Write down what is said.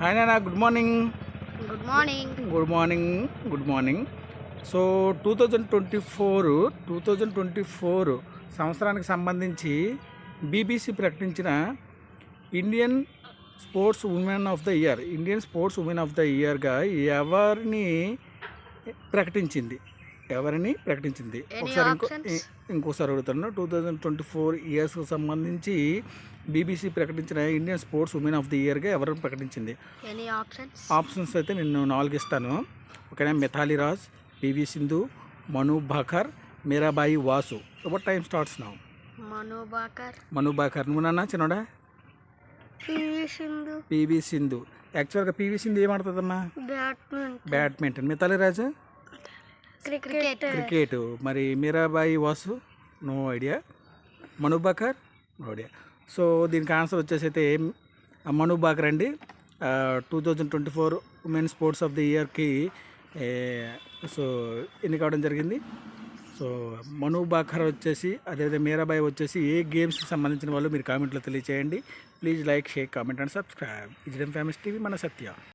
Hi నాన్న good morning good morning good morning good morning so two thousand twenty four two thousand twenty four సంవత్సరానికి సంబంధించి BBC ప్రకటించిన Indian sports women of the year Indian sports women of the ఇయర్గా ఎవరిని ప్రకటించింది? ఎవరిని ప్రకటించింది? ఒకసారి ఇంకో ఇంకోసారి అడుగుతాను టూ థౌజండ్ ట్వంటీ ఫోర్ ఇయర్స్కి సంబంధించి బీబీసీ ప్రకటించిన Indian sports women of the ఇయర్గా ఎవరిని ప్రకటించింది? ఆప్షన్స్ అయితే నేను నాలుగు ఇస్తాను. ఓకేనా? మిథాలి రాజ్ పివి సింధు మను భాకర్ మీరాబాయి వాసు. ఒక టైం స్టార్ట్స్ నా మను బాకర్ మను భాకర్. నువ్వు నాన్న చిన్నోడా? పివి సింధు. పివి సింధు. యాక్చువల్గా పివి సింధు ఏం ఆడుతుందమ్మా? Badminton badminton Mithali Raj? Cricket. Cricket. మరి Mirabai Vasu no idea. Manu Bhaker no idea. So దీనికి ఆన్సర్ వచ్చేసి అయితే మను బాకర్ అండి. Two thousand twenty four women sports of the ఇయర్కి సో ఎన్ని కావడం జరిగింది. సో మను బాకర్ వచ్చేసి అదేవిధంగా మీరాబాయి వచ్చేసి ఏ గేమ్స్కి సంబంధించిన వాళ్ళు మీరు కామెంట్లో తెలియచేయండి. Please like share comment and subscribe ఇజడం famous TV మన సత్య